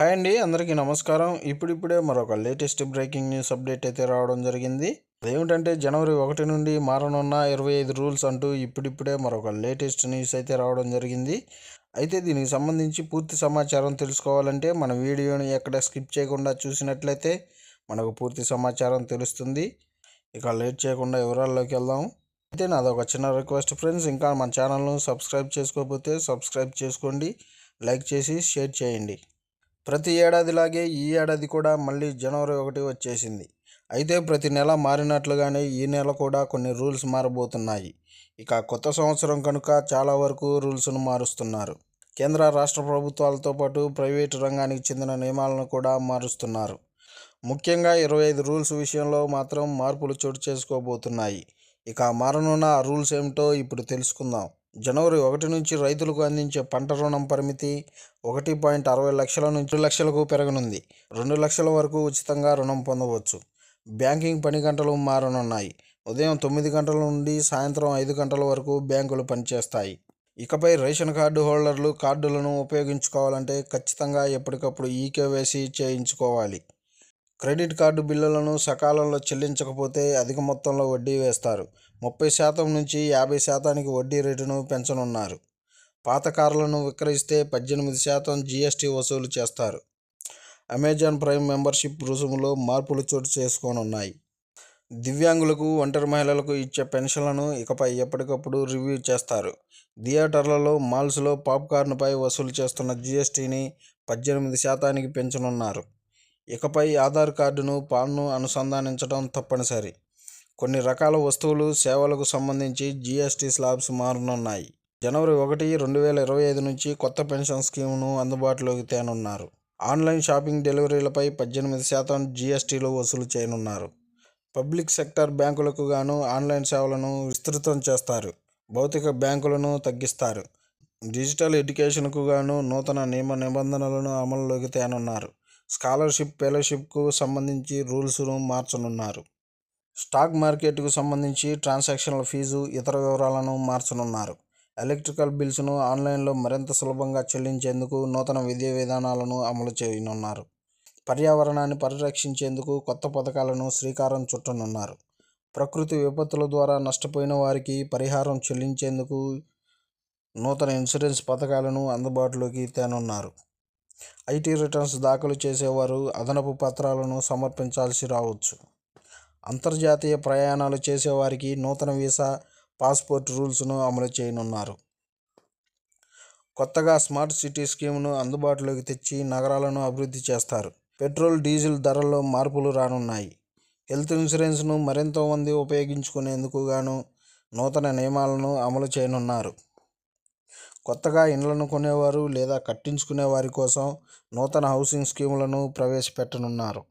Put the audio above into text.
Hi అండి అందరికీ నమస్కారం. ఇప్పుడిప్పుడే మరొక లేటెస్ట్ బ్రేకింగ్ న్యూస్ అప్డేట్ అయితే రావడం జరిగింది. అదేమిటంటే జనవరి ఒకటి నుండి మారనున్న ఇరవై ఐదు రూల్స్ అంటూ ఇప్పుడిప్పుడే మరొక లేటెస్ట్ న్యూస్ అయితే రావడం జరిగింది. అయితే దీనికి సంబంధించి పూర్తి సమాచారం తెలుసుకోవాలంటే మన వీడియోని ఎక్కడ స్కిప్ చేయకుండా చూసినట్లయితే మనకు పూర్తి సమాచారం తెలుస్తుంది. ఇక లేట్ చేయకుండా వివరాల్లోకి వెళ్దాం. అయితే నాది ఒక చిన్న రిక్వెస్ట్ ఫ్రెండ్స్ ఇంకా మన ఛానల్ను సబ్స్క్రైబ్ చేసుకోకపోతే సబ్స్క్రైబ్ చేసుకోండి లైక్ చేసి షేర్ చేయండి. ప్రతి ఏడాదిలాగే ఈ ఏడాది కూడా మళ్ళీ జనవరి ఒకటి వచ్చేసింది. అయితే ప్రతి నెల మారినట్లుగానే ఈ నెల కూడా కొన్ని రూల్స్ మారబోతున్నాయి. ఇక కొత్త సంవత్సరం కనుక చాలా వరకు రూల్స్ను మారుస్తున్నారు. కేంద్ర రాష్ట్ర ప్రభుత్వాలతో పాటు ప్రైవేటు రంగానికి చెందిన నియమాలను కూడా మారుస్తున్నారు. ముఖ్యంగా ఇరవై ఐదు రూల్స్ విషయంలో మాత్రం మార్పులు చోటు చేసుకోబోతున్నాయి. ఇక మారనున్న ఆ రూల్స్ ఏమిటో ఇప్పుడు తెలుసుకుందాం. జనవరి ఒకటి నుంచి రైతులకు అందించే పంట రుణం పరిమితి ఒకటి పాయింట్ అరవై లక్షల నుంచి లక్షలకు పెరగనుంది. రెండు లక్షల వరకు ఉచితంగా రుణం పొందవచ్చు. బ్యాంకింగ్ పని గంటలు మారనున్నాయి. ఉదయం తొమ్మిది గంటల నుండి సాయంత్రం ఐదు గంటల వరకు బ్యాంకులు పనిచేస్తాయి. ఇకపై రేషన్ కార్డు హోల్డర్లు కార్డులను ఉపయోగించుకోవాలంటే ఖచ్చితంగా ఎప్పటికప్పుడు ఈకేవైసీ చేయించుకోవాలి. క్రెడిట్ కార్డు బిల్లులను సకాలంలో చెల్లించకపోతే అధిక మొత్తంలో వడ్డీ వేస్తారు. ముప్పై శాతం నుంచి యాభై శాతానికి వడ్డీ రేటును పెంచనున్నారు. పాత కార్లను విక్రయిస్తే పద్దెనిమిది శాతం జీఎస్టీ వసూలు చేస్తారు. అమెజాన్ ప్రైమ్ మెంబర్షిప్ రుసుములో మార్పులు చోటు చేసుకోనున్నాయి. దివ్యాంగులకు ఒంటరి మహిళలకు ఇచ్చే పెన్షన్లను ఇకపై ఎప్పటికప్పుడు రివ్యూ చేస్తారు. థియేటర్లలో మాల్స్లో పాప్కార్న్పై వసూలు చేస్తున్న జీఎస్టీని పద్దెనిమిది శాతానికి పెంచనున్నారు. ఇకపై ఆధార్ కార్డును పాన్ను అనుసంధానించడం తప్పనిసరి. కొన్ని రకాల వస్తువులు సేవలకు సంబంధించి జీఎస్టీ స్లాబ్స్ మారనున్నాయి. జనవరి ఒకటి రెండు వేల ఇరవై ఐదు నుంచి కొత్త పెన్షన్ స్కీమ్ను అందుబాటులోకి తేనున్నారు. ఆన్లైన్ షాపింగ్ డెలివరీలపై పద్దెనిమిది శాతం జీఎస్టీలు వసూలు చేయనున్నారు. పబ్లిక్ సెక్టర్ బ్యాంకులకు గాను ఆన్లైన్ సేవలను విస్తృతం చేస్తారు. భౌతిక బ్యాంకులను తగ్గిస్తారు. డిజిటల్ ఎడ్యుకేషన్కు గాను నూతన నియమ నిబంధనలను అమలులోకి తేనున్నారు. స్కాలర్షిప్ ఫెలోషిప్కు సంబంధించి రూల్స్ను మార్చనున్నారు. స్టాక్ మార్కెట్కు సంబంధించి ట్రాన్సాక్షన్ల ఫీజు ఇతర వివరాలను మార్చనున్నారు. ఎలక్ట్రికల్ బిల్స్ను ఆన్లైన్లో మరింత సులభంగా చెల్లించేందుకు నూతన విధి విధానాలను అమలు చేయనున్నారు. పర్యావరణాన్ని పరిరక్షించేందుకు కొత్త పథకాలను శ్రీకారం చుట్టనున్నారు. ప్రకృతి విపత్తుల ద్వారా నష్టపోయిన వారికి పరిహారం చెల్లించేందుకు నూతన ఇన్సూరెన్స్ పథకాలను అందుబాటులోకి తేనున్నారు. ఐటీ రిటర్న్స్ దాఖలు చేసేవారు అదనపు పత్రాలను సమర్పించాల్సి రావచ్చు. అంతర్జాతీయ ప్రయాణాలు చేసేవారికి నూతన వీసా పాస్పోర్ట్ రూల్స్ను అమలు చేయనున్నారు. కొత్తగా స్మార్ట్ సిటీ స్కీమ్ను అందుబాటులోకి తెచ్చి నగరాలను అభివృద్ధి చేస్తారు. పెట్రోల్ డీజిల్ ధరల్లో మార్పులు రానున్నాయి. హెల్త్ ఇన్సూరెన్స్ను మరింత మంది ఉపయోగించుకునేందుకు గాను నూతన నియమాలను అమలు చేయనున్నారు. కొత్తగా ఇండ్లను కొనేవారు లేదా కట్టించుకునే వారి కోసం నూతన హౌసింగ్ స్కీములను ప్రవేశపెట్టనున్నారు.